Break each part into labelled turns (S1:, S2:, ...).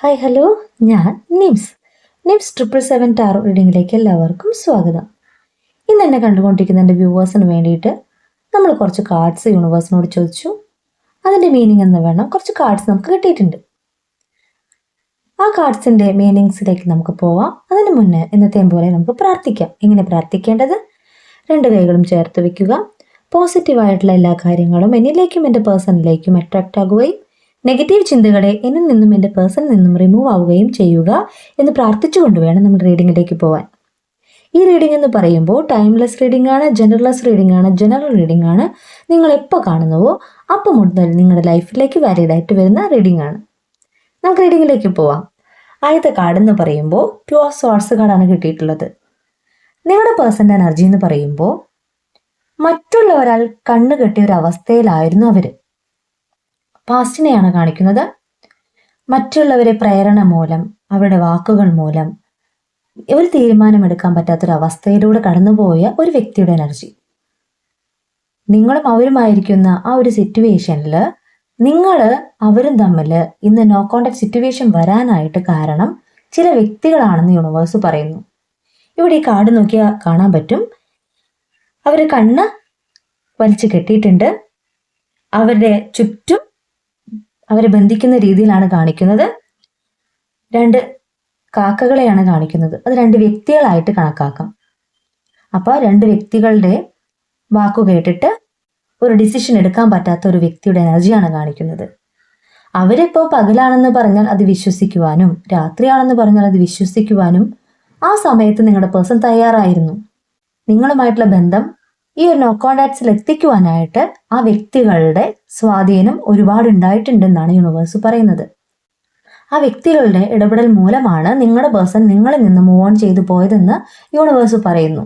S1: Hi hello ഞാൻ Nims. Nims triple seven tarot റീഡിങ്ങിലേക്ക് എല്ലാവർക്കും സ്വാഗതം. ഇന്ന് എന്നെ കണ്ടുകൊണ്ടിരിക്കുന്ന എന്റെ വ്യൂവേഴ്സിന് വേണ്ടിയിട്ട് നമ്മൾ കുറച്ച് കാർഡ്സ് യൂണിവേഴ്സിനോട് ചോദിച്ചു. അതിന്റെ മീനിങ് എന്ന് വേണം കുറച്ച് കാർഡ്സ് നമുക്ക് കിട്ടിയിട്ടുണ്ട്. ആ കാർഡ്സിന്റെ മീനിങ്സിലേക്ക് നമുക്ക് പോവാം. അതിന് മുന്നേ ഇന്നത്തെയും പോലെ നമുക്ക് പ്രാർത്ഥിക്കാം. എങ്ങനെ പ്രാർത്ഥിക്കേണ്ടത്? രണ്ട് കൈകളും ചേർത്ത് വെക്കുക. പോസിറ്റീവായിട്ടുള്ള എല്ലാ കാര്യങ്ങളും എന്നിലേക്കും എന്റെ പേഴ്സണിലേക്കും അട്രാക്റ്റ് ആകുകയും നെഗറ്റീവ് ചിന്തകളെ എന്നിൽ നിന്നും എന്റെ പേഴ്സണിൽ നിന്നും റിമൂവ് ആവുകയും ചെയ്യുക എന്ന് പ്രാർത്ഥിച്ചുകൊണ്ട് വേണം നമ്മൾ റീഡിങ്ങിലേക്ക് പോവാൻ. ഈ റീഡിംഗ് എന്ന് പറയുമ്പോൾ ടൈംലെസ് റീഡിംഗ് ആണ് ജനറൽലെസ് റീഡിംഗ് ആണ് ജനറൽ റീഡിംഗ് ആണ്. നിങ്ങൾ എപ്പോൾ കാണുന്നുവോ അപ്പോൾ മുതൽ നിങ്ങളുടെ ലൈഫിലേക്ക് വാലിഡ് ആയിട്ട് വരുന്ന റീഡിംഗ് ആണ്. നമുക്ക് റീഡിങ്ങിലേക്ക് പോവാം. ആദ്യത്തെ കാർഡ് എന്ന് പറയുമ്പോൾ ടു ഓഫ് സോർട്സ് കാർഡാണ് കിട്ടിയിട്ടുള്ളത്. നിങ്ങളുടെ പേഴ്സന്റെ എനർജി എന്ന് പറയുമ്പോൾ മറ്റുള്ളവരാൽ കണ്ണുകെട്ടിയ ഒരു അവസ്ഥയിലായിരുന്നു അവർ പാസ്റ്റിനെയാണ് കാണിക്കുന്നത്. മറ്റുള്ളവരെ പ്രേരണ മൂലം അവരുടെ വാക്കുകൾ മൂലം ഒരു തീരുമാനമെടുക്കാൻ പറ്റാത്തൊരവസ്ഥയിലൂടെ കടന്നുപോയ ഒരു വ്യക്തിയുടെ എനർജി. നിങ്ങളും അവരുമായിരിക്കുന്ന ആ ഒരു സിറ്റുവേഷനിൽ നിങ്ങൾ അവരും തമ്മിൽ ഇന്ന് നോ കോണ്ടാക്ട് സിറ്റുവേഷൻ വരാനായിട്ട് കാരണം ചില വ്യക്തികളാണെന്ന് യൂണിവേഴ്സ് പറയുന്നു. ഇവിടെ ഈ കാർഡ് നോക്കിയാൽ കാണാൻ പറ്റും. അവർ കണ്ണ് വലിച്ചു കെട്ടിയിട്ടുണ്ട്. അവരുടെ ചുറ്റും അവരെ ബന്ധിക്കുന്ന രീതിയിലാണ് കാണിക്കുന്നത്. രണ്ട് കാക്കകളെയാണ് കാണിക്കുന്നത്. അത് രണ്ട് വ്യക്തികളായിട്ട് കണക്കാക്കാം. അപ്പോൾ രണ്ട് വ്യക്തികളുടെ വാക്കു കേട്ടിട്ട് ഒരു ഡിസിഷൻ എടുക്കാൻ പറ്റാത്ത ഒരു വ്യക്തിയുടെ എനർജിയാണ് കാണിക്കുന്നത്. അവരിപ്പോൾ പകലാണെന്ന് പറഞ്ഞാൽ അത് വിശ്വസിക്കുവാനും രാത്രിയാണെന്ന് പറഞ്ഞാൽ അത് വിശ്വസിക്കുവാനും ആ സമയത്ത് നിങ്ങളുടെ പേഴ്സൺ തയ്യാറായിരുന്നു. നിങ്ങളുമായിട്ടുള്ള ബന്ധം ഈ ഒരു നോ കോണ്ടാക്ട്സിൽ എത്തിക്കുവാനായിട്ട് ആ വ്യക്തികളുടെ സ്വാധീനം ഒരുപാട് ഉണ്ടായിട്ടുണ്ടെന്നാണ് യൂണിവേഴ്സ് പറയുന്നത്. ആ വ്യക്തികളുടെ ഇടപെടൽ മൂലമാണ് നിങ്ങളുടെ പേഴ്സൺ നിങ്ങളിൽ നിന്ന് മൂവ് ഓൺ ചെയ്തു പോയതെന്ന് യൂണിവേഴ്സ് പറയുന്നു.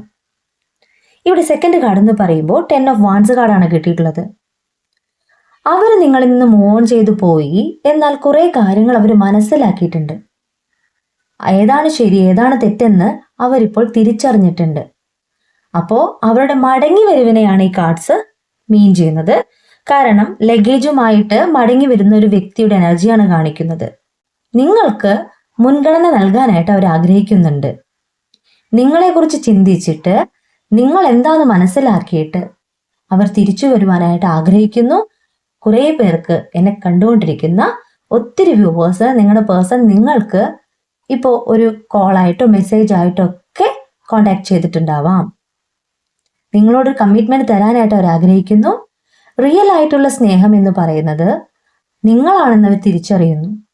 S1: ഇവിടെ സെക്കൻഡ് കാർഡ് എന്ന് പറയുമ്പോൾ ടെൻ ഓഫ് വാൻസ് കാർഡാണ് കിട്ടിയിട്ടുള്ളത്. അവർ നിങ്ങളിൽ നിന്ന് മൂവ് ഓൺ ചെയ്തു പോയി എന്നാൽ കുറേ കാര്യങ്ങൾ അവർ മനസ്സിലാക്കിയിട്ടുണ്ട്. ഏതാണ് ശരി ഏതാണ് തെറ്റെന്ന് അവരിപ്പോൾ തിരിച്ചറിഞ്ഞിട്ടുണ്ട്. അപ്പോൾ അവരുടെ മടങ്ങി വരവിനെയാണ് ഈ കാർഡ്സ് മീൻ ചെയ്യുന്നത്. കാരണം ലഗേജുമായിട്ട് മടങ്ങി വരുന്ന ഒരു വ്യക്തിയുടെ എനർജിയാണ് കാണിക്കുന്നത്. നിങ്ങൾക്ക് മുൻഗണന നൽകാനായിട്ട് അവർ ആഗ്രഹിക്കുന്നുണ്ട്. നിങ്ങളെക്കുറിച്ച് ചിന്തിച്ചിട്ട് നിങ്ങൾ എന്താന്ന് മനസ്സിലാക്കിയിട്ട് അവർ തിരിച്ചു വരുവാനായിട്ട് ആഗ്രഹിക്കുന്നു. കുറേ പേർക്ക് എന്നെ കണ്ടുകൊണ്ടിരിക്കുന്ന ഒത്തിരി വ്യൂവേഴ്സ് നിങ്ങളുടെ പേഴ്സൺ നിങ്ങൾക്ക് ഇപ്പോൾ ഒരു കോളായിട്ടോ മെസ്സേജ് ആയിട്ടോ ഒക്കെ കോണ്ടാക്ട് ചെയ്തിട്ടുണ്ടാവാം. നിങ്ങളോട് കമ്മിറ്റ്മെന്റ് തരാനായിട്ട് അവർ ആഗ്രഹിക്കുന്നു റിയൽ ആയിട്ടുള്ള സ്നേഹം എന്ന് പറയുന്നത് നിങ്ങളാണെന്ന് അവർ തിരിച്ചറിയുന്നു.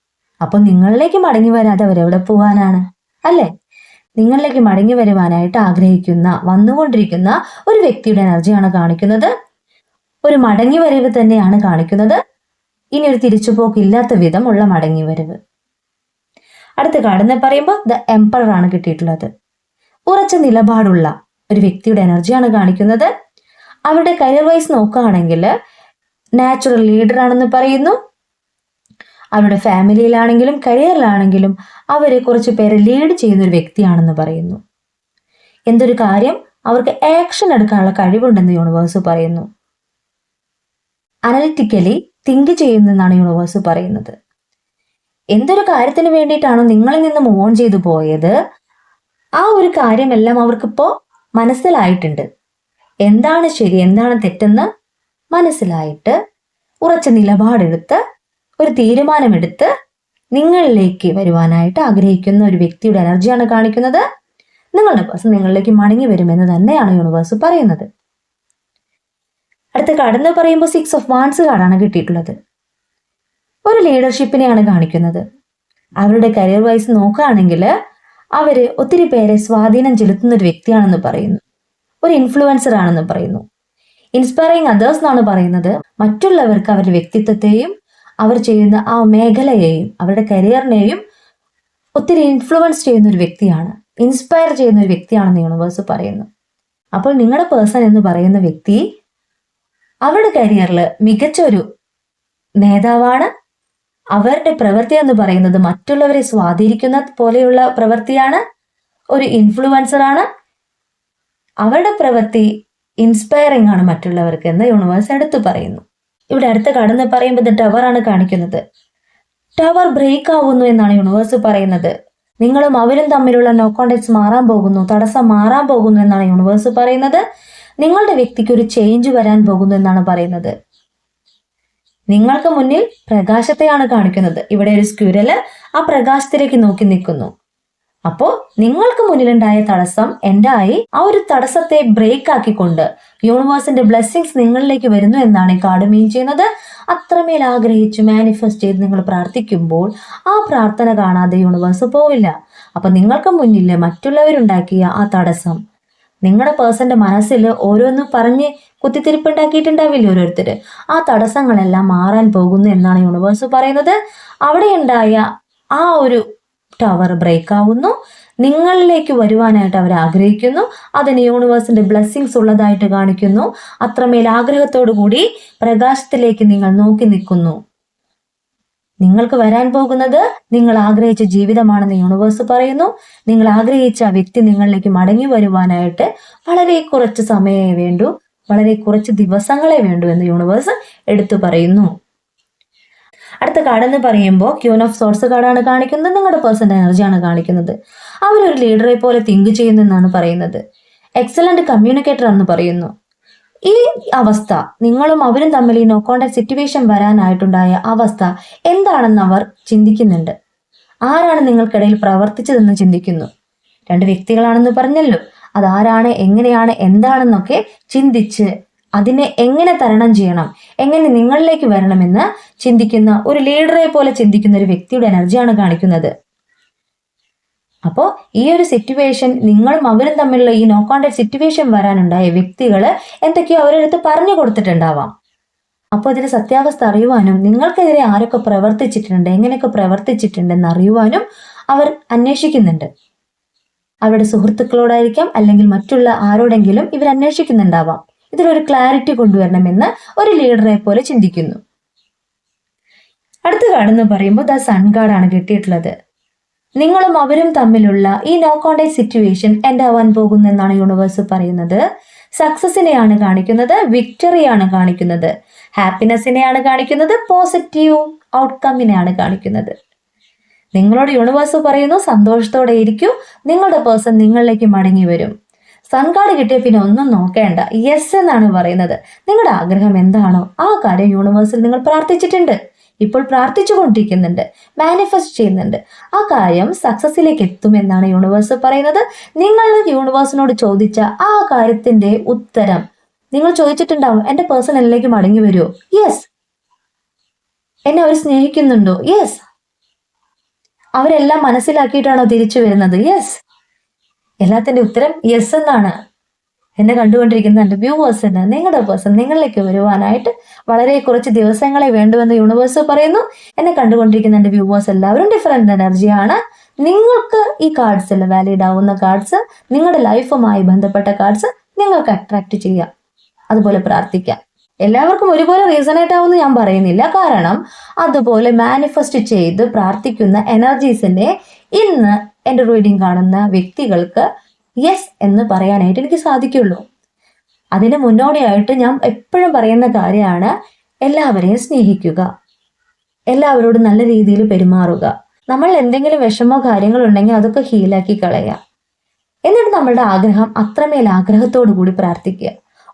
S1: അപ്പോൾ നിങ്ങളിലേക്ക് മടങ്ങി വരാതെ അവരെവിടെ പോകാനാണ്? അല്ലേ? നിങ്ങളിലേക്ക് മടങ്ങി വരുവാനായിട്ട് ആഗ്രഹിക്കുന്ന വന്നുകൊണ്ടിരിക്കുന്ന ഒരു വ്യക്തിയുടെ എനർജിയാണ് കാണിക്കുന്നത്. ഒരു മടങ്ങി വരവ് തന്നെയാണ് കാണിക്കുന്നത്. ഇനി ഒരു തിരിച്ചുപോക്കില്ലാത്ത വിധമുള്ള മടങ്ങി വരവ്. അടുത്ത കാർഡ് എന്ന് പറയുമ്പോൾ ദ എംപറർ ആണ് കിട്ടിയിട്ടുള്ളത്. ഉറച്ച നിലപാടുള്ള ഒരു വ്യക്തിയുടെ എനർജിയാണ് കാണിക്കുന്നത്. അവരുടെ കരിയർ വൈസ് നോക്കുകയാണെങ്കിൽ നാച്ചുറൽ ലീഡർ ആണെന്ന് പറയുന്നു. അവരുടെ ഫാമിലിയിലാണെങ്കിലും കരിയറിലാണെങ്കിലും അവരെ കുറച്ച് പേരെ ലീഡ് ചെയ്യുന്ന ഒരു വ്യക്തിയാണെന്ന് പറയുന്നു. എന്തൊരു കാര്യം? അവർക്ക് ആക്ഷൻ എടുക്കാനുള്ള കഴിവുണ്ടെന്ന് യൂണിവേഴ്സ് പറയുന്നു. അനലിറ്റിക്കലി തിങ്ക് ചെയ്യുന്നെന്നാണ് യൂണിവേഴ്സ് പറയുന്നത്. എന്തൊരു കാര്യത്തിന് വേണ്ടിയിട്ടാണോ നിങ്ങളിൽ നിന്ന് മൂവ് ഓൺ ചെയ്തു പോയത്? ആ ഒരു കാര്യമെല്ലാം അവർക്കിപ്പോൾ മനസ്സിലായിട്ടുണ്ട്. എന്താണ് ശരി എന്താണ് തെറ്റെന്ന് മനസ്സിലായിട്ട് ഉറച്ച നിലപാടെടുത്ത് ഒരു തീരുമാനമെടുത്ത് നിങ്ങളിലേക്ക് വരുവാനായിട്ട് ആഗ്രഹിക്കുന്ന ഒരു വ്യക്തിയുടെ എനർജിയാണ് കാണിക്കുന്നത്. നിങ്ങളുടെ പേഴ്സൺ നിങ്ങളിലേക്ക് മടങ്ങി വരുമെന്ന് തന്നെയാണ് യൂണിവേഴ്സ് പറയുന്നത്. അടുത്ത കടന്ന് പറയുമ്പോൾ സിക്സ് ഓഫ് വാൻസ് കാർഡാണ് കിട്ടിയിട്ടുള്ളത്. ഒരു ലീഡർഷിപ്പിനെയാണ് കാണിക്കുന്നത്. അവരുടെ കരിയർ വൈസ് നോക്കുകയാണെങ്കിൽ അവർ ഒത്തിരി പേരെ സ്വാധീനം ചെലുത്തുന്ന ഒരു വ്യക്തിയാണെന്ന് പറയുന്നു. ഒരു ഇൻഫ്ലുവൻസർ ആണെന്ന് പറയുന്നു. ഇൻസ്പയറിങ് അതേഴ്സ് എന്നാണ് പറയുന്നത്. മറ്റുള്ളവർക്ക് അവരുടെ വ്യക്തിത്വത്തെയും അവർ ചെയ്യുന്ന ആ മേഖലയെയും അവരുടെ കരിയറിനെയും ഒത്തിരി ഇൻഫ്ലുവൻസ് ചെയ്യുന്ന ഒരു വ്യക്തിയാണ്. ഇൻസ്പയർ ചെയ്യുന്ന ഒരു വ്യക്തിയാണെന്ന് യൂണിവേഴ്സ് പറയുന്നു. അപ്പോൾ നിങ്ങളുടെ പേഴ്സൺ എന്ന് പറയുന്ന വ്യക്തി അവരുടെ കരിയറിൽ മികച്ച ഒരു നേതാവാണ് അവരുടെ പ്രവൃത്തി എന്ന് പറയുന്നത് മറ്റുള്ളവരെ സ്വാധീനിക്കുന്ന പോലെയുള്ള പ്രവൃത്തിയാണ്. ഒരു ഇൻഫ്ലുവൻസർ ആണ്. അവരുടെ പ്രവൃത്തി ഇൻസ്പയറിംഗ് ആണ് മറ്റുള്ളവർക്ക് എന്ന് യൂണിവേഴ്സ് എടുത്തു പറയുന്നു. ഇവിടെ അടുത്ത കടന്ന് പറയുമ്പോൾ ടവർ ആണ് കാണിക്കുന്നത്. ടവർ ബ്രേക്ക് ആവുന്നു എന്നാണ് യൂണിവേഴ്സ് പറയുന്നത്. നിങ്ങളും അവരും തമ്മിലുള്ള നോ കോണ്ടാക്ട്സ് മാറാൻ പോകുന്നു തടസ്സം മാറാൻ പോകുന്നു എന്നാണ് യൂണിവേഴ്സ് പറയുന്നത്. നിങ്ങളുടെ വ്യക്തിക്ക് ഒരു ചേഞ്ച് വരാൻ പോകുന്നു എന്നാണ് പറയുന്നത്. നിങ്ങൾക്ക് മുന്നിൽ പ്രകാശത്തെയാണ് കാണിക്കുന്നത്. ഇവിടെ ഒരു സ്ക്യൂരൽ ആ പ്രകാശത്തിലേക്ക് നോക്കി നിൽക്കുന്നു. അപ്പോ നിങ്ങൾക്ക് മുന്നിലുണ്ടായ തടസ്സം എന്റെ ആയി ആ ഒരു തടസ്സത്തെ ബ്രേക്ക് ആക്കിക്കൊണ്ട് യൂണിവേഴ്സിന്റെ ബ്ലെസ്സിങ്സ് നിങ്ങളിലേക്ക് വരുന്നു എന്നാണ് ഈ കാർഡ് മീൻ ചെയ്യുന്നത്. അത്രമേൽ ആഗ്രഹിച്ച് മാനിഫെസ്റ്റ് ചെയ്ത് നിങ്ങൾ പ്രാർത്ഥിക്കുമ്പോൾ ആ പ്രാർത്ഥന കാണാതെ യൂണിവേഴ്സ് പോവില്ല. അപ്പൊ നിങ്ങൾക്ക് മുന്നിൽ മറ്റുള്ളവരുണ്ടാക്കിയ ആ തടസ്സം നിങ്ങളുടെ പേഴ്സന്റെ മനസ്സിൽ ഓരോന്നും പറഞ്ഞ് കുത്തിത്തിരിപ്പുണ്ടാക്കിയിട്ടുണ്ടാവില്ലേ ഓരോരുത്തർ ആ തടസ്സങ്ങളെല്ലാം മാറാൻ പോകുന്നു എന്നാണ് യൂണിവേഴ്സ് പറയുന്നത്. അവിടെ ഉണ്ടായ ആ ഒരു ടവർ ബ്രേക്ക് ആവുന്നു. നിങ്ങളിലേക്ക് വരുവാനായിട്ട് അവർ ആഗ്രഹിക്കുന്നു. അതിന് യൂണിവേഴ്സിന്റെ ബ്ലെസ്സിങ്സ് ഉള്ളതായിട്ട് കാണിക്കുന്നു. അത്രമേൽ ആഗ്രഹത്തോടു കൂടി പ്രകാശത്തിലേക്ക് നിങ്ങൾ നോക്കി നിൽക്കുന്നു. നിങ്ങൾക്ക് വരാൻ പോകുന്നത് നിങ്ങൾ ആഗ്രഹിച്ച ജീവിതമാണെന്ന് യൂണിവേഴ്സ് പറയുന്നു. നിങ്ങൾ ആഗ്രഹിച്ച ആ വ്യക്തി നിങ്ങളിലേക്ക് മടങ്ങി വരുവാനായിട്ട് വളരെ കുറച്ച് സമയമേ വേണ്ടൂ. വളരെ കുറച്ച് ദിവസങ്ങളെ വേണ്ടൂ എന്ന് യൂണിവേഴ്സ് എടുത്തു പറയുന്നു. അടുത്ത കാർഡ് എന്ന് പറയുമ്പോൾ ക്യൂൻ ഓഫ് സോഴ്സ് കാർഡാണ് കാണിക്കുന്നത്. നിങ്ങളുടെ പേഴ്സണൽ എനർജിയാണ് കാണിക്കുന്നത്. അവരൊരു ലീഡറെ പോലെ തിങ്ക് ചെയ്യുന്നെന്നാണ് പറയുന്നത്. എക്സലന്റ് കമ്മ്യൂണിക്കേറ്റർ എന്ന് പറയുന്നു. ഈ അവസ്ഥ നിങ്ങളും അവരും തമ്മിൽ ഈ നോ കോണ്ടാക്ട് സിറ്റുവേഷൻ വരാനായിട്ടുണ്ടായ അവസ്ഥ എന്താണെന്ന് അവർ ചിന്തിക്കുന്നുണ്ട്. ആരാണ് നിങ്ങൾക്കിടയിൽ പ്രവർത്തിച്ചതെന്ന് ചിന്തിക്കുന്നു? രണ്ട് വ്യക്തികളാണെന്ന് പറഞ്ഞല്ലോ. അതാരാണ് എങ്ങനെയാണ് എന്താണെന്നൊക്കെ ചിന്തിച്ച് അതിനെ എങ്ങനെ തരണം ചെയ്യണം എങ്ങനെ നിങ്ങളിലേക്ക് വരണമെന്ന് ചിന്തിക്കുന്ന ഒരു ലീഡറെ പോലെ ചിന്തിക്കുന്ന ഒരു വ്യക്തിയുടെ എനർജിയാണ് കാണിക്കുന്നത്. അപ്പോൾ ഈ ഒരു സിറ്റുവേഷൻ നിങ്ങളും അവരും തമ്മിലുള്ള ഈ നോ കോണ്ടാക്ട് സിറ്റുവേഷൻ വരാനുണ്ടായ വ്യക്തികൾ എന്തൊക്കെയോ അവരെടുത്ത് പറഞ്ഞു കൊടുത്തിട്ടുണ്ടാവാം. അപ്പോൾ ഇതിന്റെ സത്യാവസ്ഥ അറിയുവാനും നിങ്ങൾക്കെതിരെ ആരൊക്കെ പ്രവർത്തിച്ചിട്ടുണ്ട് എങ്ങനെയൊക്കെ പ്രവർത്തിച്ചിട്ടുണ്ടെന്ന് അറിയുവാനും അവർ അന്വേഷിക്കുന്നുണ്ട്. അവരുടെ സുഹൃത്തുക്കളോടായിരിക്കാം അല്ലെങ്കിൽ മറ്റുള്ള ആരോടെങ്കിലും ഇവർ അന്വേഷിക്കുന്നുണ്ടാവാം. ഇതിലൊരു ക്ലാരിറ്റി കൊണ്ടുവരണമെന്ന് ഒരു ലീഡറെ പോലെ ചിന്തിക്കുന്നു. അടുത്ത കാർഡ് എന്ന് പറയുമ്പോൾ ദ സൺ കാർഡാണ് കിട്ടിയിട്ടുള്ളത്. നിങ്ങളും അവരും തമ്മിലുള്ള ഈ നോ കോണ്ടാക്ട് സിറ്റുവേഷൻ എന്താവാൻ ആവാൻ പോകുന്നു എന്നാണ് യൂണിവേഴ്സ് പറയുന്നത് സക്സസിനെയാണ് കാണിക്കുന്നത് വിക്ടറിയാണ് കാണിക്കുന്നത്. ഹാപ്പിനെസ്സിനെയാണ് കാണിക്കുന്നത് പോസിറ്റീവ് ഔട്ട്കമ്മിനെയാണ് കാണിക്കുന്നത്. നിങ്ങളോട് യൂണിവേഴ്സ് പറയുന്നു സന്തോഷത്തോടെ ഇരിക്കൂ നിങ്ങളുടെ പേഴ്സൺ നിങ്ങളിലേക്ക് മടങ്ങി വരും. സൺകാർഡ് കിട്ടിയ പിന്നെ ഒന്നും നോക്കേണ്ട. യെസ് എന്നാണ് പറയുന്നത്. നിങ്ങളുടെ ആഗ്രഹം എന്താണോ ആ കാര്യം യൂണിവേഴ്സിൽ നിങ്ങൾ പ്രാർത്ഥിച്ചിട്ടുണ്ട്. ഇപ്പോൾ പ്രാർത്ഥിച്ചുകൊണ്ടിരിക്കുന്നുണ്ട് മാനിഫെസ്റ്റ് ചെയ്യുന്നുണ്ട്. ആ കാര്യം സക്സസിലേക്ക് എത്തുമെന്നാണ് യൂണിവേഴ്സ് പറയുന്നത്. നിങ്ങൾ യൂണിവേഴ്സിനോട് ചോദിച്ച ആ കാര്യത്തിന്റെ ഉത്തരം നിങ്ങൾ ചോദിച്ചിട്ടുണ്ടാവും. എന്റെ പേഴ്സൺ എന്നിലേക്ക് മടങ്ങി വരുമോ യെസ് എന്നെ അവർ സ്നേഹിക്കുന്നുണ്ടോ? യെസ് അവരെല്ലാം മനസ്സിലാക്കിയിട്ടാണോ തിരിച്ചു വരുന്നത്? യെസ് എല്ലാത്തിന്റെ ഉത്തരം യെസ് എന്നാണ്. എന്നെ കണ്ടുകൊണ്ടിരിക്കുന്ന എന്റെ വ്യൂവേഴ്സിന് നിങ്ങളുടെ പേഴ്സൺ നിങ്ങളിലേക്ക് വരുവാനായിട്ട് വളരെ കുറച്ച് ദിവസങ്ങളെ വേണ്ടുവെന്ന് യൂണിവേഴ്സ് പറയുന്നു. എന്നെ കണ്ടുകൊണ്ടിരിക്കുന്ന എന്റെ വ്യൂവേഴ്സ് എല്ലാവരും ഡിഫറെന്റ് എനർജിയാണ് നിങ്ങൾക്ക് ഈ കാർഡ്സിൽ വാലിഡ് ആവുന്ന കാർഡ്സ് നിങ്ങളുടെ ലൈഫുമായി ബന്ധപ്പെട്ട കാർഡ്സ് നിങ്ങൾക്ക് അട്രാക്ട് ചെയ്യാം. അതുപോലെ പ്രാർത്ഥിക്കാം. എല്ലാവർക്കും ഒരുപോലെ റീസണേറ്റ് ആവുമെന്ന് ഞാൻ പറയുന്നില്ല. കാരണം അതുപോലെ മാനിഫെസ്റ്റ് ചെയ്ത് പ്രാർത്ഥിക്കുന്ന എനർജീസിനെ ഇന്ന് എന്റെ റീഡിങ് കാണുന്ന വ്യക്തികൾക്ക് യെസ് എന്ന് പറയാനായിട്ട് എനിക്ക് സാധിക്കുള്ളൂ. അതിന് മുന്നോടിയായിട്ട് ഞാൻ എപ്പോഴും പറയുന്ന കാര്യമാണ് എല്ലാവരെയും സ്നേഹിക്കുക. എല്ലാവരോടും നല്ല രീതിയിൽ പെരുമാറുക. നമ്മൾ എന്തെങ്കിലും വിഷമോ കാര്യങ്ങളോ ഉണ്ടെങ്കിൽ അതൊക്കെ ഹീലാക്കി കളയുക. എന്നിട്ട് നമ്മളുടെ ആഗ്രഹം അത്രമേൽ ആഗ്രഹത്തോടു കൂടി പ്രാർത്ഥിക്കുക.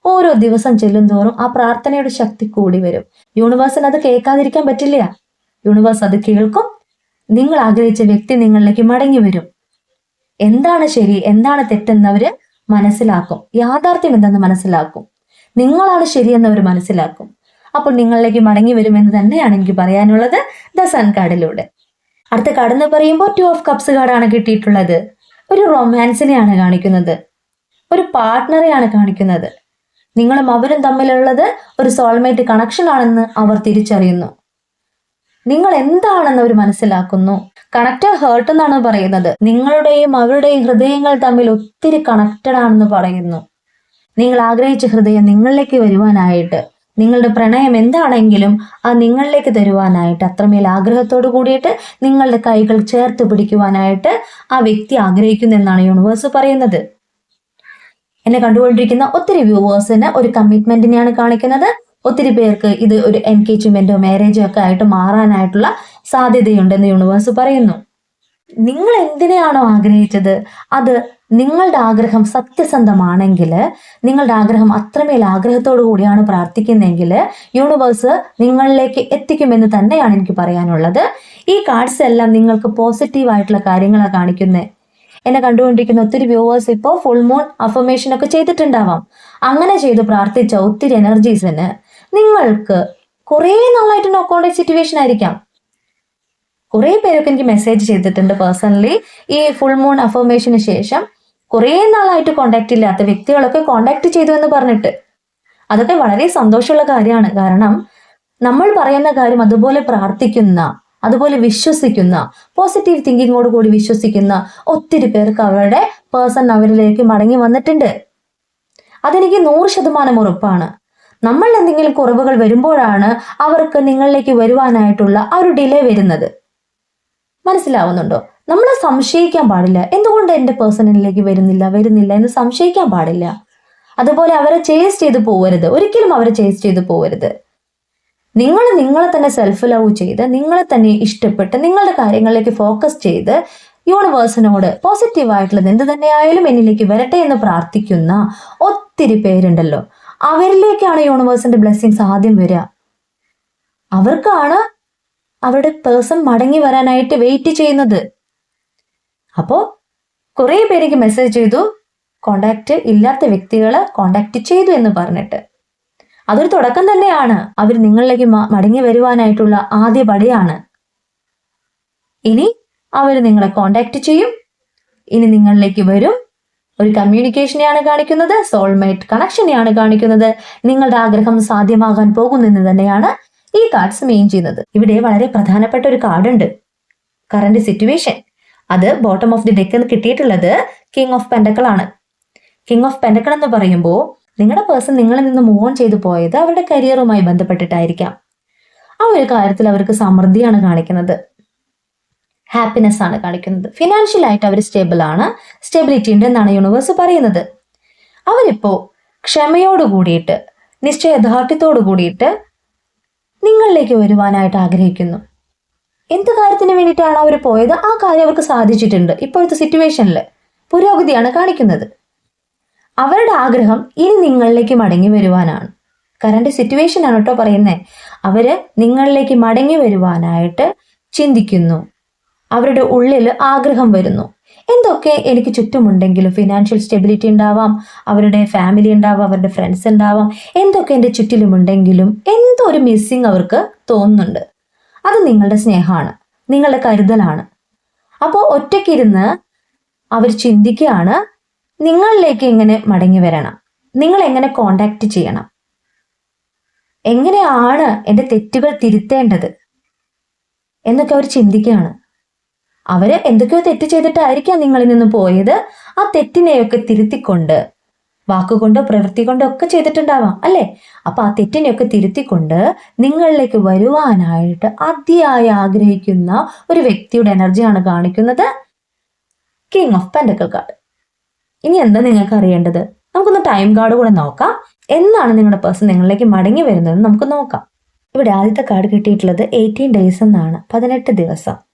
S1: ഓരോ ദിവസം ചെല്ലും തോറും ആ പ്രാർത്ഥനയുടെ ശക്തി കൂടി വരും. യൂണിവേഴ്സിന് അത് കേൾക്കാതിരിക്കാൻ പറ്റില്ല. യൂണിവേഴ്സ് അത് കേൾക്കും. നിങ്ങൾ ആഗ്രഹിച്ച വ്യക്തി നിങ്ങളിലേക്ക് മടങ്ങി വരും. എന്താണ് ശരി എന്താണ് തെറ്റെന്ന് തെറ്റെന്നവര് മനസ്സിലാക്കും. യാഥാർത്ഥ്യം എന്തെന്ന് മനസ്സിലാക്കും. നിങ്ങളാണ് ശരിയെന്ന് അവർ മനസ്സിലാക്കും. അപ്പോൾ നിങ്ങളിലേക്ക് മടങ്ങി വരുമെന്ന് തന്നെയാണ് എനിക്ക് പറയാനുള്ളത് ദ സൺ കാർഡിലൂടെ. അടുത്ത കാർഡ് എന്ന് പറയുമ്പോൾ ടു ഓഫ് കപ്സ് കാർഡാണ് കിട്ടിയിട്ടുള്ളത്. ഒരു റൊമാൻസിനെയാണ് കാണിക്കുന്നത്. ഒരു പാർട്ട്ണറെയാണ് കാണിക്കുന്നത്. നിങ്ങളും അവരും തമ്മിലുള്ളത് ഒരു സോൾമേറ്റ് കണക്ഷൻ ആണെന്ന് അവർ തിരിച്ചറിയുന്നു. നിങ്ങൾ എന്താണെന്ന് അവർ മനസ്സിലാക്കുന്നു. കണക്ട് ഹേർട്ട് എന്നാണ് പറയുന്നത്. നിങ്ങളുടെയും അവരുടെയും ഹൃദയങ്ങൾ തമ്മിൽ ഒത്തിരി കണക്റ്റഡ് ആണെന്ന് പറയുന്നു. നിങ്ങൾ ആഗ്രഹിച്ച ഹൃദയം നിങ്ങളിലേക്ക് വരുവാനായിട്ട് നിങ്ങളുടെ പ്രണയം എന്താണെങ്കിലും ആ നിങ്ങളിലേക്ക് തരുവാനായിട്ട് അത്രമേൽ ആഗ്രഹത്തോടു കൂടിയിട്ട് നിങ്ങളുടെ കൈകൾ ചേർത്ത് പിടിക്കുവാനായിട്ട് ആ വ്യക്തി ആഗ്രഹിക്കുന്നു എന്നാണ് യൂണിവേഴ്സ് പറയുന്നത്. എന്നെ കണ്ടുകൊണ്ടിരിക്കുന്ന ഒത്തിരി വ്യൂവേഴ്സിന് ഒരു കമ്മിറ്റ്മെന്റിനെയാണ് കാണിക്കുന്നത്. ഒത്തിരി പേർക്ക് ഇത് ഒരു എൻഗേജ്മെന്റോ മാരേജോ ഒക്കെ ആയിട്ട് മാറാനായിട്ടുള്ള സാധ്യതയുണ്ടെന്ന് യൂണിവേഴ്സ് പറയുന്നു. നിങ്ങൾ എന്തിനെയാണോ ആഗ്രഹിച്ചത്? അത് നിങ്ങളുടെ ആഗ്രഹം സത്യസന്ധമാണെങ്കിൽ നിങ്ങളുടെ ആഗ്രഹം അത്രമേൽ ആഗ്രഹത്തോടു കൂടിയാണ് പ്രാർത്ഥിക്കുന്നതെങ്കിൽ യൂണിവേഴ്സ് നിങ്ങളിലേക്ക് എത്തിക്കുമെന്ന് തന്നെയാണ് എനിക്ക് പറയാനുള്ളത്. ഈ കാർഡ്സ് എല്ലാം നിങ്ങൾക്ക് പോസിറ്റീവ് ആയിട്ടുള്ള കാര്യങ്ങളാണ് കാണിക്കുന്നത് എന്നെ കണ്ടുകൊണ്ടിരിക്കുന്ന ഒത്തിരി വ്യൂവേഴ്സ് ഇപ്പോൾ ഫുൾ മൂൺ അഫർമേഷൻ ഒക്കെ ചെയ്തിട്ടുണ്ടാവാം. അങ്ങനെ ചെയ്ത് പ്രാർത്ഥിച്ച ഒത്തിരി എനർജീസിന് നിങ്ങൾക്ക് കുറേ നാളായിട്ട് നോ സിറ്റുവേഷൻ ആയിരിക്കാം. കുറേ പേരൊക്കെ എനിക്ക് മെസ്സേജ് ചെയ്തിട്ടുണ്ട് പേഴ്സണലി ഈ ഫുൾ മൂൺ അഫർമേഷന് ശേഷം കുറേ നാളായിട്ട് കോണ്ടാക്ട് ഇല്ലാത്ത വ്യക്തികളൊക്കെ കോണ്ടാക്ട് ചെയ്തു എന്ന് പറഞ്ഞിട്ട്. അതൊക്കെ വളരെ സന്തോഷമുള്ള കാര്യമാണ്. കാരണം നമ്മൾ പറയുന്ന കാര്യം അതുപോലെ പ്രാർത്ഥിക്കുന്ന അതുപോലെ വിശ്വസിക്കുന്ന പോസിറ്റീവ് തിങ്കിങ്ങോട് കൂടി വിശ്വസിക്കുന്ന ഒത്തിരി പേർക്ക് അവരുടെ പേഴ്സൺ അവരിലേക്ക് മടങ്ങി വന്നിട്ടുണ്ട്. അതെനിക്ക് നൂറ് ശതമാനം ഉറപ്പാണ്. നമ്മൾ എന്തെങ്കിലും കുറവുകൾ വരുമ്പോഴാണ് അവർക്ക് നിങ്ങളിലേക്ക് വരുവാനായിട്ടുള്ള ആ ഒരു ഡിലേ വരുന്നത്. മനസ്സിലാവുന്നുണ്ടോ? നമ്മൾ സംശയിക്കാൻ പാടില്ല. എന്തുകൊണ്ട് എന്റെ പേഴ്സണിലേക്ക് വരുന്നില്ല വരുന്നില്ല എന്ന് സംശയിക്കാൻ പാടില്ല. അതുപോലെ അവരെ ചേസ് ചെയ്ത് പോകരുത് ഒരിക്കലും അവരെ ചേസ് ചെയ്ത് പോകരുത് നിങ്ങൾ നിങ്ങളെ തന്നെ സെൽഫ് ലവ് ചെയ്ത് നിങ്ങളെ തന്നെ ഇഷ്ടപ്പെട്ട് നിങ്ങളുടെ കാര്യങ്ങളിലേക്ക് ഫോക്കസ് ചെയ്ത് യൂണിവേഴ്സിനോട് പോസിറ്റീവായിട്ടുള്ളത് എന്ത് തന്നെയായാലും എന്നിലേക്ക് വരട്ടെ എന്ന് പ്രാർത്ഥിക്കുന്ന ഒത്തിരി പേരുണ്ടല്ലോ. അവരിലേക്കാണ് യൂണിവേഴ്സിന്റെ ബ്ലെസ്സിങ്സ് ആദ്യം വരിക. അവർക്കാണ് അവരുടെ പേഴ്സൺ മടങ്ങി വരാനായിട്ട് വെയിറ്റ് ചെയ്യുന്നത്. അപ്പോൾ കുറേ പേരേക്ക് മെസ്സേജ് ചെയ്തു കോണ്ടാക്ട് ഇല്ലാത്ത വ്യക്തികളെ കോണ്ടാക്ട് ചെയ്തു എന്ന് പറഞ്ഞിട്ട്. അതൊരു തുടക്കം തന്നെയാണ്. അവർ നിങ്ങളിലേക്ക് മടങ്ങി വരുവാനായിട്ടുള്ള ആദ്യ പടിയാണ് ഇനി അവർ നിങ്ങളെ കോണ്ടാക്ട് ചെയ്യും. ഇനി നിങ്ങളിലേക്ക് വരും. ഒരു കമ്മ്യൂണിക്കേഷനെയാണ് കാണിക്കുന്നത് സോൾമേറ്റ് കണക്ഷനെയാണ് കാണിക്കുന്നത്. നിങ്ങളുടെ ആഗ്രഹം സാധ്യമാകാൻ പോകുന്നെന്ന് തന്നെയാണ് ഈ കാർഡ്സ് മെയിൻ ചെയ്യുന്നത്. ഇവിടെ വളരെ പ്രധാനപ്പെട്ട ഒരു കാർഡുണ്ട് കറന്റ് സിറ്റുവേഷൻ അത് ബോട്ടം ഓഫ് ദി ഡെക്ക് കിട്ടിയിട്ടുള്ളത് കിങ് ഓഫ് പെൻഡക്കൾ ആണ്. കിങ് ഓഫ് പെൻഡക്കൾ എന്ന് പറയുമ്പോൾ നിങ്ങളുടെ പേഴ്സൺ നിങ്ങളിൽ നിന്ന് മൂവ് ഓൺ ചെയ്തു പോയത് അവരുടെ കരിയറുമായി ബന്ധപ്പെട്ടിട്ടായിരിക്കാം. ആ ഒരു കാര്യത്തിൽ അവർക്ക് സമൃദ്ധിയാണ് കാണിക്കുന്നത്. ഹാപ്പിനെസ് ആണ് കാണിക്കുന്നത്. ഫിനാൻഷ്യൽ ആയിട്ട് അവർ സ്റ്റേബിൾ ആണ്. സ്റ്റെബിലിറ്റി ഉണ്ട് എന്നാണ് യൂണിവേഴ്സ് പറയുന്നത്. അവരിപ്പോ ക്ഷമയോട് കൂടിയിട്ട് നിശ്ചയദാർഢ്യത്തോട് കൂടിയിട്ട് നിങ്ങളിലേക്ക് വരുവാനായിട്ട് ആഗ്രഹിക്കുന്നു. എന്ത് കാര്യത്തിന് വേണ്ടിയിട്ടാണ് അവർ പോയത്? ആ കാര്യം അവർക്ക് സാധിച്ചിട്ടുണ്ട്. ഇപ്പോഴത്തെ സിറ്റുവേഷനിൽ പുരോഗതിയാണ് കാണിക്കുന്നത്. അവരുടെ ആഗ്രഹം ഇനി നിങ്ങളിലേക്ക് മടങ്ങി വരുവാനാണ്. കറണ്ട് സിറ്റുവേഷൻ ആണ് കേട്ടോ പറയുന്നത് അവർ നിങ്ങളിലേക്ക് മടങ്ങി വരുവാനായിട്ട് ചിന്തിക്കുന്നു. അവരുടെ ഉള്ളിൽ ആഗ്രഹം വരുന്നു. എന്തൊക്കെ എനിക്ക് ചുറ്റുമുണ്ടെങ്കിലും ഫിനാൻഷ്യൽ സ്റ്റെബിലിറ്റി ഉണ്ടാവാം അവരുടെ ഫാമിലി ഉണ്ടാവാം അവരുടെ ഫ്രണ്ട്സ് ഉണ്ടാവാം എന്തൊക്കെ എന്റെ ചുറ്റിലുമുണ്ടെങ്കിലും എന്തോ ഒരു മിസ്സിങ് അവർക്ക് തോന്നുന്നുണ്ട്. അത് നിങ്ങളുടെ സ്നേഹമാണ് നിങ്ങളുടെ കരുതലാണ്. അപ്പോൾ ഒറ്റയ്ക്കിരുന്ന് അവർ ചിന്തിക്കുകയാണ് നിങ്ങളിലേക്ക് എങ്ങനെ മടങ്ങി വരണം? നിങ്ങൾ എങ്ങനെ കോണ്ടാക്ട് ചെയ്യണം? എങ്ങനെയാണ് എന്റെ തെറ്റുകൾ തിരുത്തേണ്ടത്? എന്നൊക്കെ അവർ ചിന്തിക്കുകയാണ്. അവർ എന്തൊക്കെയോ തെറ്റ് ചെയ്തിട്ടായിരിക്കാം നിങ്ങളിൽ നിന്ന് പോയത്. ആ തെറ്റിനെയൊക്കെ തിരുത്തിക്കൊണ്ട് വാക്കുകൊണ്ടോ പ്രവൃത്തി കൊണ്ടോ ഒക്കെ ചെയ്തിട്ടുണ്ടാവാം അല്ലേ? അപ്പൊ ആ തെറ്റിനെയൊക്കെ തിരുത്തിക്കൊണ്ട് നിങ്ങളിലേക്ക് വരുവാനായിട്ട് അതിയായി ആഗ്രഹിക്കുന്ന ഒരു വ്യക്തിയുടെ എനർജിയാണ് കാണിക്കുന്നത് കിങ് ഓഫ് പെൻഡക്കൽ കാർഡ് ഇനി എന്താ നിങ്ങൾക്ക് അറിയേണ്ടത്? നമുക്കൊന്ന് ടൈം കാർഡ് കൂടെ നോക്കാം. എന്നാണ് നിങ്ങളുടെ പേഴ്സൺ നിങ്ങളിലേക്ക് മടങ്ങി വരുന്നതെന്ന് നമുക്ക് നോക്കാം. ഇവിടെ ആദ്യത്തെ കാർഡ് കിട്ടിയിട്ടുള്ളത് എയ്റ്റീൻ ഡേയ്സ് എന്നാണ് പതിനെട്ട് ദിവസം.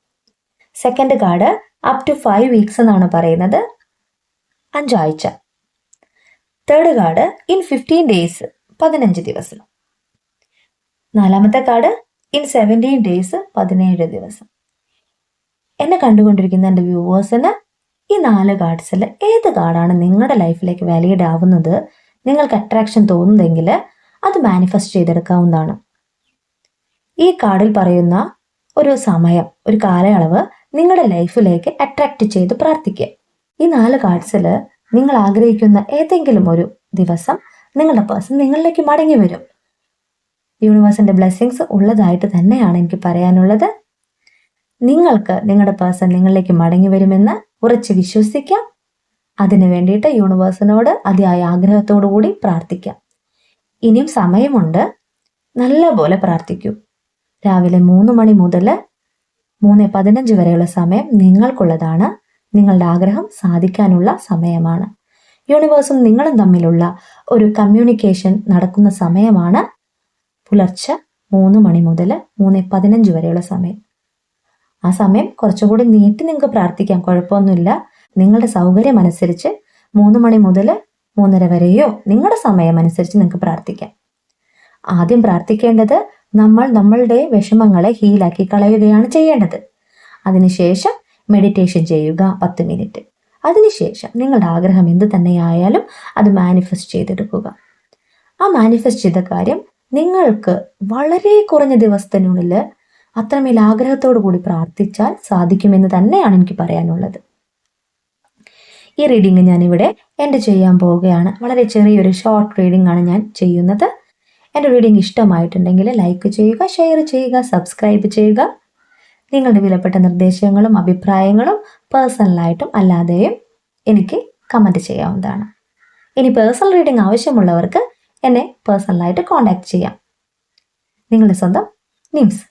S1: Second card up to five weeks എന്നാണ് പറയുന്നത്. അഞ്ചാഴ്ച. Third card in fifteen days പതിനഞ്ച് ദിവസം. നാലാമത്തെ കാർഡ് ഇൻ സെവന്റീൻ ഡേയ്സ് പതിനേഴ് ദിവസം. എന്നെ കണ്ടുകൊണ്ടിരിക്കുന്ന എന്റെ വ്യൂവേഴ്സിന് ഈ നാല് കാർഡ്സിൽ ഏത് കാർഡാണ് നിങ്ങളുടെ ലൈഫിലേക്ക് വാലിഡ് ആവുന്നത് നിങ്ങൾക്ക് അട്രാക്ഷൻ തോന്നുന്നതെങ്കിൽ അത് മാനിഫെസ്റ്റ് ചെയ്തെടുക്കാവുന്നതാണ്. ഈ കാർഡിൽ പറയുന്ന ഒരു സമയം ഒരു കാലയളവ് നിങ്ങളുടെ ലൈഫിലേക്ക് അട്രാക്റ്റ് ചെയ്ത് പ്രാർത്ഥിക്കുക. ഈ നാല് കാർഡ്സിൽ നിങ്ങൾ ആഗ്രഹിക്കുന്ന ഏതെങ്കിലും ഒരു ദിവസം നിങ്ങളുടെ പേഴ്സൺ നിങ്ങളിലേക്ക് മടങ്ങി വരും. യൂണിവേഴ്സിന്റെ ബ്ലെസ്സിങ്സ് ഉള്ളതായിട്ട് തന്നെയാണ് എനിക്ക് പറയാനുള്ളത്. നിങ്ങൾക്ക് നിങ്ങളുടെ പേഴ്സൺ നിങ്ങളിലേക്ക് മടങ്ങി വരുമെന്ന് ഉറച്ച് വിശ്വസിക്കാം. അതിനു വേണ്ടിയിട്ട് യൂണിവേഴ്സിനോട് അതിയായ ആഗ്രഹത്തോടു കൂടി പ്രാർത്ഥിക്കാം. ഇനിയും സമയമുണ്ട്. നല്ല പോലെ പ്രാർത്ഥിക്കൂ. രാവിലെ മൂന്ന് മണി മുതൽ മൂന്ന് പതിനഞ്ച് വരെയുള്ള സമയം നിങ്ങൾക്കുള്ളതാണ്. നിങ്ങളുടെ ആഗ്രഹം സാധിക്കാനുള്ള സമയമാണ്. യൂണിവേഴ്സും നിങ്ങളും തമ്മിലുള്ള ഒരു കമ്മ്യൂണിക്കേഷൻ നടക്കുന്ന സമയമാണ് പുലർച്ചെ മൂന്ന് മണി മുതൽ മൂന്ന് പതിനഞ്ച് വരെയുള്ള സമയം. ആ സമയം കുറച്ചുകൂടി നീട്ടി നിങ്ങൾക്ക് പ്രാർത്ഥിക്കാം കുഴപ്പമൊന്നുമില്ല. നിങ്ങളുടെ സൗകര്യം അനുസരിച്ച് മൂന്ന് മണി മുതൽ മൂന്നര വരെയോ നിങ്ങളുടെ സമയം അനുസരിച്ച് നിങ്ങൾക്ക് പ്രാർത്ഥിക്കാം. ആദ്യം പ്രാർത്ഥിക്കേണ്ടത് നമ്മൾ നമ്മളുടെ വിഷമങ്ങളെ ഹീലാക്കി കളയുകയാണ് ചെയ്യേണ്ടത്. അതിനുശേഷം മെഡിറ്റേഷൻ ചെയ്യുക പത്ത് മിനിറ്റ് അതിനുശേഷം നിങ്ങളുടെ ആഗ്രഹം എന്ത് തന്നെയായാലും അത് മാനിഫെസ്റ്റ് ചെയ്തെടുക്കുക. ആ മാനിഫെസ്റ്റ് ചെയ്ത കാര്യം നിങ്ങൾക്ക് വളരെ കുറഞ്ഞ ദിവസത്തിനുള്ളിൽ അത്രമേൽ ആഗ്രഹത്തോടു കൂടി പ്രാർത്ഥിച്ചാൽ സാധിക്കുമെന്ന് തന്നെയാണ് എനിക്ക് പറയാനുള്ളത്. ഈ റീഡിങ് ഞാനിവിടെ എന്റെ ചെയ്യാൻ പോവുകയാണ്. വളരെ ചെറിയൊരു ഷോർട്ട് റീഡിംഗ് ആണ് ഞാൻ ചെയ്യുന്നത്. എന്റെ റീഡിംഗ് ഇഷ്ടമായിട്ടുണ്ടെങ്കിൽ ലൈക്ക് ചെയ്യുക ഷെയർ ചെയ്യുക സബ്സ്ക്രൈബ് ചെയ്യുക. നിങ്ങളുടെ വിലപ്പെട്ട നിർദ്ദേശങ്ങളും അഭിപ്രായങ്ങളും പേഴ്സണലായിട്ടും അല്ലാതെയും എനിക്ക് കമന്റ് ചെയ്യാവുന്നതാണ്. ഇനി പേഴ്സണൽ റീഡിംഗ് ആവശ്യമുള്ളവർക്ക് എന്നെ പേഴ്സണലായിട്ട് കോൺടാക്ട് ചെയ്യാം. നിങ്ങളുടെ സ്വന്തം നിംസ്.